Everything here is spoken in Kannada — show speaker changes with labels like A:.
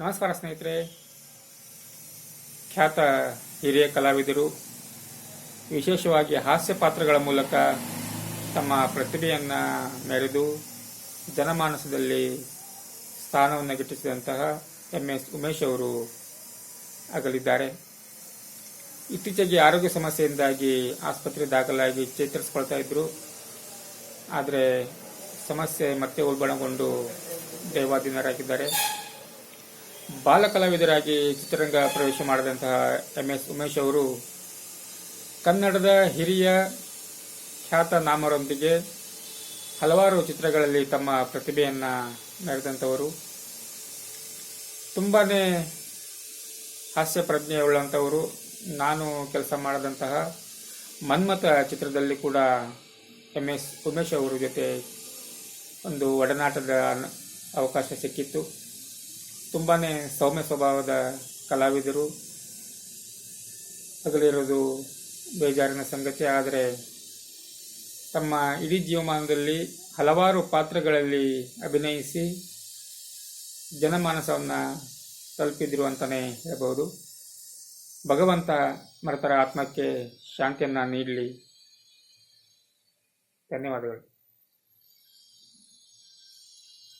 A: ನಮಸ್ಕಾರ ಸ್ನೇಹಿತರೆ. ಖ್ಯಾತ ಹಿರಿಯ ಕಲಾವಿದರು, ವಿಶೇಷವಾಗಿ ಹಾಸ್ಯ ಪಾತ್ರಗಳ ಮೂಲಕ ತಮ್ಮ ಪ್ರತಿಭೆಯನ್ನು ಮೆರೆದು ಜನಮಾನಸದಲ್ಲಿ ಸ್ಥಾನವನ್ನು ಗಿಟ್ಟಿಸಿದಂತಹ ಎಂ. ಎಸ್. ಉಮೇಶ್ ಅವರು ಆಗಲಿದ್ದಾರೆ ಇತ್ತೀಚೆಗೆ ಆರೋಗ್ಯ ಸಮಸ್ಯೆಯಿಂದಾಗಿ ಆಸ್ಪತ್ರೆ ದಾಖಲಾಗಿ ಚೇತರಿಸ್ಕೊಳ್ತಾ ಇದ್ರು. ಆದರೆ ಸಮಸ್ಯೆ ಮತ್ತೆ ಉಲ್ಬಣಗೊಂಡು ದೈವಾಧೀನರಾಗಿದ್ದಾರೆ. ಬಾಲ ಕಲಾವಿದರಾಗಿ ಚಿತ್ರರಂಗ ಪ್ರವೇಶ ಮಾಡಿದಂತಹ ಎಂ ಎಸ್ ಉಮೇಶ್ ಅವರು ಕನ್ನಡದ ಹಿರಿಯ ಖ್ಯಾತ ನಾಮರೊಂದಿಗೆ ಹಲವಾರು ಚಿತ್ರಗಳಲ್ಲಿ ತಮ್ಮ ಪ್ರತಿಭೆಯನ್ನು ಮೆರೆದಂಥವರು. ತುಂಬಾ ಹಾಸ್ಯ ಪ್ರಜ್ಞೆಯುಳ್ಳಂಥವರು ನಾನು ಕೆಲಸ ಮಾಡಿದಂತಹ ಮನ್ಮಥ ಚಿತ್ರದಲ್ಲಿ ಕೂಡ ಎಂ ಎಸ್ ಉಮೇಶ್ ಅವರ ಜೊತೆ ಒಂದು ಒಡನಾಟದ ಅವಕಾಶ ಸಿಕ್ಕಿತ್ತು. ತುಂಬಾ ಸೌಮ್ಯ ಸ್ವಭಾವದ ಕಲಾವಿದರು. ಅಗಲಿರೋದು ಬೇಜಾರಿನ ಸಂಗತಿ. ಆದರೆ ತಮ್ಮ ಇಡೀ ಜೀವಮಾನದಲ್ಲಿ ಹಲವಾರು ಪಾತ್ರಗಳಲ್ಲಿ ಅಭಿನಯಿಸಿ ಜನಮಾನಸವನ್ನು ತಲುಪಿದ್ರು ಅಂತಲೇ ಹೇಳ್ಬೋದು ಭಗವಂತ ಮೃತರ ಆತ್ಮಕ್ಕೆ ಶಾಂತಿಯನ್ನು ನೀಡಲಿ. ಧನ್ಯವಾದಗಳು.